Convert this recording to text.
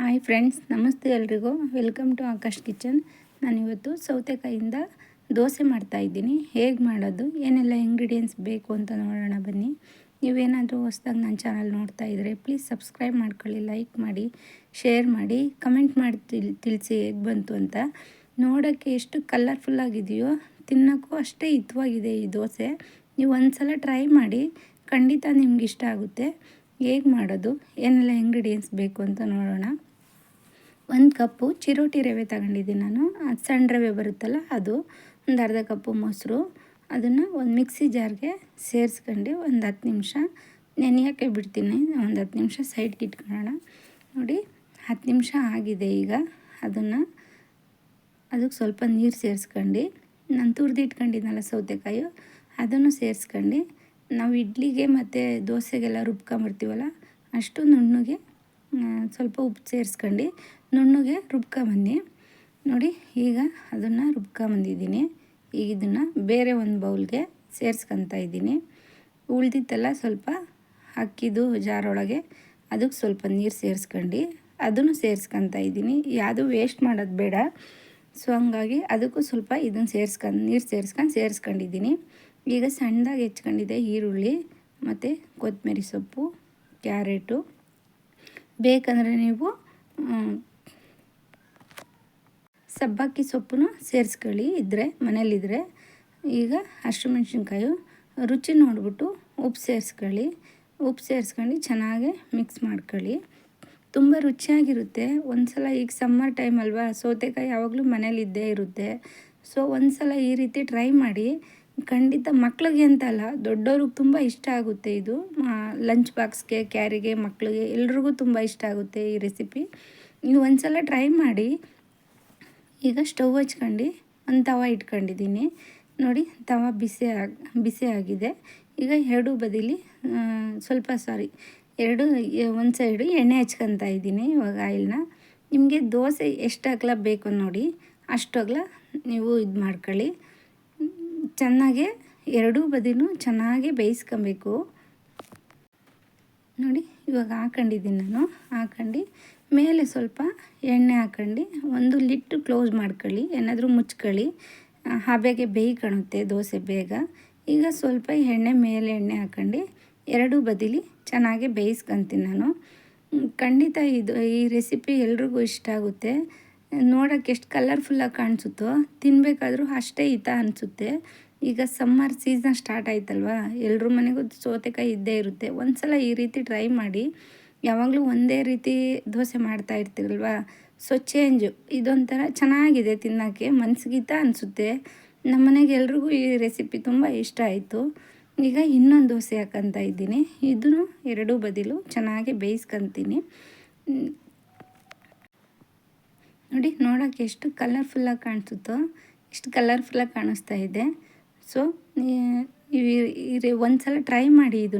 Hi friends, ನಮಸ್ತೆ ಎಲ್ರಿಗೂ. Welcome to Akash kitchen. ನಾನಿವತ್ತು ಸೌತೆಕಾಯಿಂದ ದೋಸೆ ಮಾಡ್ತಾಯಿದ್ದೀನಿ ಹೇಗೆ ಮಾಡೋದು? ಏನೆಲ್ಲ ಇಂಗ್ರೀಡಿಯೆಂಟ್ಸ್ ಬೇಕು ಅಂತ ನೋಡೋಣ ಬನ್ನಿ. ನೀವೇನಾದರೂ ಹೊಸ್ದಾಗಿ ನನ್ನ ಚಾನಲ್ ನೋಡ್ತಾ ಇದ್ದರೆ ಪ್ಲೀಸ್ ಸಬ್ಸ್ಕ್ರೈಬ್ ಮಾಡ್ಕೊಳ್ಳಿ ಲೈಕ್ ಮಾಡಿ ಶೇರ್ ಮಾಡಿ ಕಮೆಂಟ್ ಮಾಡಿ ತಿಳ್, ತಿಳಿಸಿ ಹೇಗೆ ಬಂತು ಅಂತ. ನೋಡೋಕ್ಕೆ ಎಷ್ಟು ಕಲರ್ಫುಲ್ಲಾಗಿದೆಯೋ ತಿನ್ನೋಕ್ಕೂ ಅಷ್ಟೇ ಹಿತವಾಗಿದೆ ಈ ದೋಸೆ. ನೀವು ಒಂದು ಸಲ ಟ್ರೈ ಮಾಡಿ, ಖಂಡಿತ ನಿಮ್ಗೆ ಇಷ್ಟ ಆಗುತ್ತೆ. ಹೇಗೆ ಮಾಡೋದು? ಏನೆಲ್ಲ ಇಂಗ್ರೀಡಿಯೆಂಟ್ಸ್ ಬೇಕು ಅಂತ ನೋಡೋಣ. ಒಂದು ಕಪ್ಪು ಚಿರೋಟಿ ರವೆ ತಗೊಂಡಿದ್ದೀನಿ ನಾನು. ಅದು ಸಣ್ಣ ರವೆ ಬರುತ್ತಲ್ಲ ಅದು. ಒಂದು ಅರ್ಧ ಕಪ್ಪು ಮೊಸರು. ಅದನ್ನು ಒಂದು ಮಿಕ್ಸಿ ಜಾರ್ಗೆ ಸೇರಿಸ್ಕೊಂಡು ಒಂದು ಹತ್ತು ನಿಮಿಷ ನೆನೆಯೋಕ್ಕೆ ಬಿಡ್ತೀನಿ. ಒಂದು ಹತ್ತು ನಿಮಿಷ ಸೈಡ್ಗೆ ಇಟ್ಕೊಳ್ಳೋಣ. ನೋಡಿ, ಹತ್ತು ನಿಮಿಷ ಆಗಿದೆ ಈಗ. ಅದನ್ನು ಅದಕ್ಕೆ ಸ್ವಲ್ಪ ನೀರು ಸೇರಿಸ್ಕೊಂಡು, ನಾನು ತುರಿದು ಇಟ್ಕೊಂಡಿದ್ನಲ್ಲ ಸೌತೆಕಾಯಿ, ಅದನ್ನು ಸೇರಿಸ್ಕೊಂಡು, ನಾವು ಇಡ್ಲಿಗೆ ಮತ್ತು ದೋಸೆಗೆಲ್ಲ ರುಬ್ಕೊಂಬರ್ತೀವಲ್ಲ ಅಷ್ಟು ನುಣ್ಣಗೆ ಸ್ವಲ್ಪ ಉಪ್ಪು ಸೇರಿಸ್ಕೊಂಡು ನುಣ್ಣಗೆ ರುಬ್ಕೊಂಬನ್ನಿ ನೋಡಿ, ಈಗ ಅದನ್ನು ರುಬ್ಕೊಂಬಂದಿದ್ದೀನಿ ಈಗ ಇದನ್ನು ಬೇರೆ ಒಂದು ಬೌಲ್ಗೆ ಸೇರಿಸ್ಕೊತಾ ಇದ್ದೀನಿ. ಉಳ್ದಿತ್ತಲ್ಲ ಸ್ವಲ್ಪ ಅಕ್ಕಿದು ಜಾರೊಳಗೆ ಅದಕ್ಕೆ ಸ್ವಲ್ಪ ನೀರು ಸೇರಿಸ್ಕೊಂಡು. ಅದನ್ನು ಸೇರಿಸ್ಕೊತಾ ಇದ್ದೀನಿ. ಯಾವುದು ವೇಸ್ಟ್ ಮಾಡೋದು ಬೇಡ. ಸೊ ಹಂಗಾಗಿ ಅದಕ್ಕೂ ಸ್ವಲ್ಪ ಇದನ್ನು ಸೇರಿಸ್ಕೊಂಡು ನೀರು ಸೇರಿಸ್ಕೊಂಡು ಸೇರಿಸ್ಕೊಂಡಿದ್ದೀನಿ. ಈಗ ಸಣ್ಣದಾಗಿ ಹೆಚ್ಕೊಂಡಿದ್ದೆ ಈರುಳ್ಳಿ, ಮತ್ತು ಕೊತ್ತಂಬರಿ ಸೊಪ್ಪು, ಕ್ಯಾರೆಟು. ಬೇಕಂದರೆ ನೀವು ಸಬ್ಬಕ್ಕಿ ಸೊಪ್ಪನ್ನು ಸೇರಿಸ್ಕೊಳ್ಳಿ. ಇದ್ದರೆ ಮನೇಲಿದ್ದರೆ ಈಗ ಹಸಿಮೆಣ್ಸಿನ್ಕಾಯಿ ರುಚಿ ನೋಡಿಬಿಟ್ಟು ಉಪ್ಪು ಸೇರಿಸ್ಕೊಳ್ಳಿ. ಉಪ್ಪು ಸೇರಿಸ್ಕೊಂಡು ಚೆನ್ನಾಗೆ ಮಿಕ್ಸ್ ಮಾಡ್ಕೊಳ್ಳಿ. ತುಂಬ ರುಚಿಯಾಗಿರುತ್ತೆ. ಒಂದು ಸಲ ಈಗ ಸಮ್ಮರ್ ಟೈಮ್ ಅಲ್ವಾ, ಸೌತೆಕಾಯಿ ಯಾವಾಗಲೂ ಮನೇಲಿದ್ದೇ ಇರುತ್ತೆ. ಸೊ ಒಂದು ಸಲ ಈ ರೀತಿ ಟ್ರೈ ಮಾಡಿ. ಖಂಡಿತ ಮಕ್ಳಿಗೆ ಅಂತಲ್ಲ ದೊಡ್ಡವ್ರಿಗೆ ತುಂಬ ಇಷ್ಟ ಆಗುತ್ತೆ ಇದು. ಲಂಚ್ ಬಾಕ್ಸ್ಗೆ ಕ್ಯಾರಿಗೆ ಮಕ್ಕಳಿಗೆ ಎಲ್ರಿಗೂ ತುಂಬ ಇಷ್ಟ ಆಗುತ್ತೆ ಈ ರೆಸಿಪಿ ನೀವು ಒಂದು ಸಲ ಟ್ರೈ ಮಾಡಿ. ಈಗ ಸ್ಟವ್ ಹಚ್ಕೊಂಡು ಒಂದು ತವ ಇಟ್ಕೊಂಡಿದ್ದೀನಿ. ನೋಡಿ, ತವ ಬಿಸಿ ಆಗಿ, ಬಿಸಿ ಆಗಿದೆ. ಈಗ ಎರಡು ಬದಿಲಿ ಸ್ವಲ್ಪ ಸಾರಿ ಎರಡು ಒಂದು ಸೈಡು ಎಣ್ಣೆ ಹಚ್ಕೊತಾ ಇದ್ದೀನಿ ಇವಾಗ ಆಯಿಲ್ನ ನಿಮಗೆ ದೋಸೆ ಎಷ್ಟು ಅಗಲ ಬೇಕು ನೋಡಿ, ಅಷ್ಟು ಅಗಲ ನೀವು ಇದು ಮಾಡ್ಕೊಳ್ಳಿ. ಚೆನ್ನಾಗೆ, ಎರಡೂ ಬದಿನೂ ಚೆನ್ನಾಗಿ ಬೇಯಿಸ್ಕೊಬೇಕು. ನೋಡಿ, ಇವಾಗ ಹಾಕೊಂಡಿದ್ದೀನಿ ನಾನು, ಹಾಕೊಂಡು ಮೇಲೆ ಸ್ವಲ್ಪ ಎಣ್ಣೆ ಹಾಕೊಂಡು ಒಂದು ಲಿಟ್ಟು ಕ್ಲೋಸ್ ಮಾಡ್ಕೊಳ್ಳಿ, ಏನಾದರೂ ಮುಚ್ಕೊಳ್ಳಿ. ಹಬೆಗೆ ಬೇಯ್ಕೊಳುತ್ತೆ ದೋಸೆ ಬೇಗ. ಈಗ ಸ್ವಲ್ಪ ಎಣ್ಣೆ ಮೇಲೆ ಎಣ್ಣೆ ಹಾಕೊಂಡು ಎರಡೂ ಬದಿಲಿ ಚೆನ್ನಾಗಿ ಬೇಯಿಸ್ಕೊತೀನಿ ನಾನು. ಖಂಡಿತ ಇದು, ಈ ರೆಸಿಪಿ ಎಲ್ರಿಗೂ ಇಷ್ಟ ಆಗುತ್ತೆ. ನೋಡೋಕ್ಕೆ ಎಷ್ಟು ಕಲರ್ಫುಲ್ಲಾಗಿ ಕಾಣಿಸುತ್ತೋ ತಿನ್ನಬೇಕಾದ್ರೂ ಅಷ್ಟೇ ಹಿತ ಅನಿಸುತ್ತೆ. ಈಗ ಸಮ್ಮರ್ ಸೀಸನ್ ಸ್ಟಾರ್ಟ್ ಆಯ್ತಲ್ವಾ? ಎಲ್ಲರ ಮನೆಗೂ ಸೌತೆಕಾಯಿ ಇದ್ದೇ ಇರುತ್ತೆ. ಒಂದು ಸಲ ಈ ರೀತಿ ಟ್ರೈ ಮಾಡಿ. ಯಾವಾಗಲೂ ಒಂದೇ ರೀತಿ ದೋಸೆ ಮಾಡ್ತಾ ಇರ್ತೀರಲ್ವ? ಸೊ ಚೇಂಜು ಇದೊಂಥರ ಚೆನ್ನಾಗಿದೆ ತಿನ್ನೋಕ್ಕೆ. ಮನಸ್ಸಿಗಿತ ಅನಿಸುತ್ತೆ. ನಮ್ಮ ಮನೆಗೆ ಎಲ್ರಿಗೂ ಈ ರೆಸಿಪಿ ತುಂಬ ಇಷ್ಟ ಆಯಿತು. ಈಗ ಇನ್ನೊಂದು ದೋಸೆ ಹಾಕಂತ ಇದ್ದೀನಿ. ಇದನ್ನು ಎರಡೂ ಬದಿಲು ಚೆನ್ನಾಗಿ ಬೇಯಿಸ್ಕೊತೀನಿ. ನೋಡಿ ನೋಡೋಕ್ಕೆ ಎಷ್ಟು ಕಲರ್ಫುಲ್ಲಾಗಿ ಕಾಣಿಸುತ್ತೋ, ಎಷ್ಟು ಕಲರ್ಫುಲ್ಲಾಗಿ ಕಾಣಿಸ್ತಾ ಇದೆ. ಸೊ ಒಂದು ಸಲ ಟ್ರೈ ಮಾಡಿ ಇದನ್ನು.